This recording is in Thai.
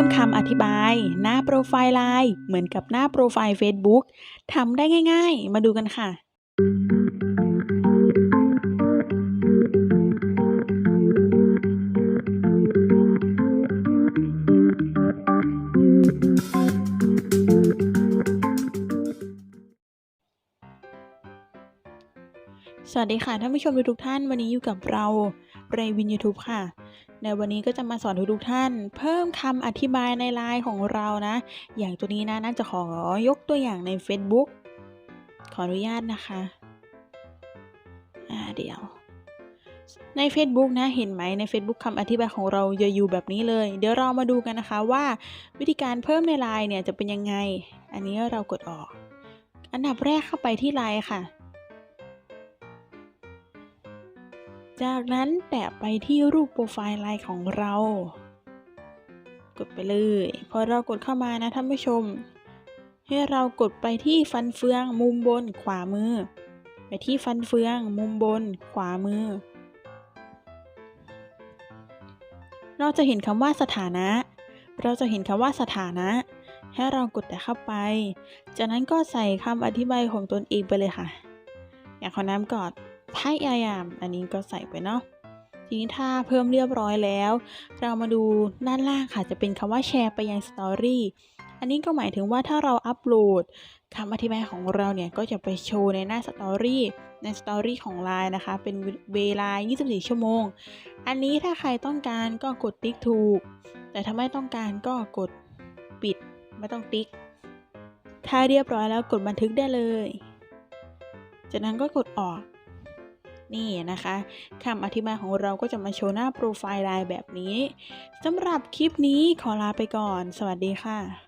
ิ่มคำอธิบาย หน้าโปรไฟล์ไลน์เหมือนกับหน้าโปรไฟล์ Facebook ทำได้ง่ายๆ มาดูกันค่ะ สวัสดีค่ะท่านผู้ชมทุกท่านวันนี้อยู่กับเรา เรวิน YouTube ค่ะ ในวันนี้ก็จะมาสอนทุกท่าน เพิ่มคำอธิบายในไลน์ของเรานะ อย่างตัวนี้นะน่าจะขอยกตัวอย่างใน Facebook ขออนุญาตนะคะอ่าเดี๋ยว ใน Facebook นะเห็นไหมใน Facebook คำอธิบายของเราจะอยู่แบบนี้เลย เดี๋ยวเรามาดูกันนะคะว่า วิธีการเพิ่มในไลน์เนี่ยจะเป็นยังไง อันนี้เรากดออก อันดับแรกเข้าไปที่ไลน์ค่ะ จากนั้นแตะไปที่รูปโปรไฟล์ไลน์ของเรา กดไปเลย พอเรากดเข้ามานะท่านผู้ชม ให้เรากดไปที่ฟันเฟืองมุมบนขวามือ ไปที่ฟันเฟืองมุมบนขวามือ เราจะเห็นคำว่าสถานะ เราจะเห็นคำว่าสถานะ ให้เรากดแต่เข้าไป จากนั้นก็ใส่คำอธิบายของตนเองไปเลยค่ะ อย่างขอน้ำก่อน ไพ่อายาม อันนี้ก็ใส่ไปเนาะทีนี้ถ้าเพิ่มเรียบร้อยแล้ว เรามาดูด้านล่างค่ะจะเป็นคำว่าแชร์ไปยังสตอรี่อันนี้ก็หมายถึงว่าถ้าเราอัปโหลดคำอธิบายของเราเนี่ย ก็จะไปโชว์ในหน้าสตอรี่ในสตอรี่ของไลน์นะคะ เป็นเวลา 24 ชั่วโมง อันนี้ถ้าใครต้องการก็กดติ๊กถูก แต่ถ้าไม่ต้องการก็กดปิดไม่ต้องติ๊ก ถ้าเรียบร้อยแล้วกดบันทึกได้เลย จากนั้นก็กดออก นี่นะคะคำอธิบายของเราก็จะมาโชว์หน้าโปรไฟล์ไลน์แบบนี้สำหรับคลิปนี้ขอลาไปก่อน สวัสดีค่ะ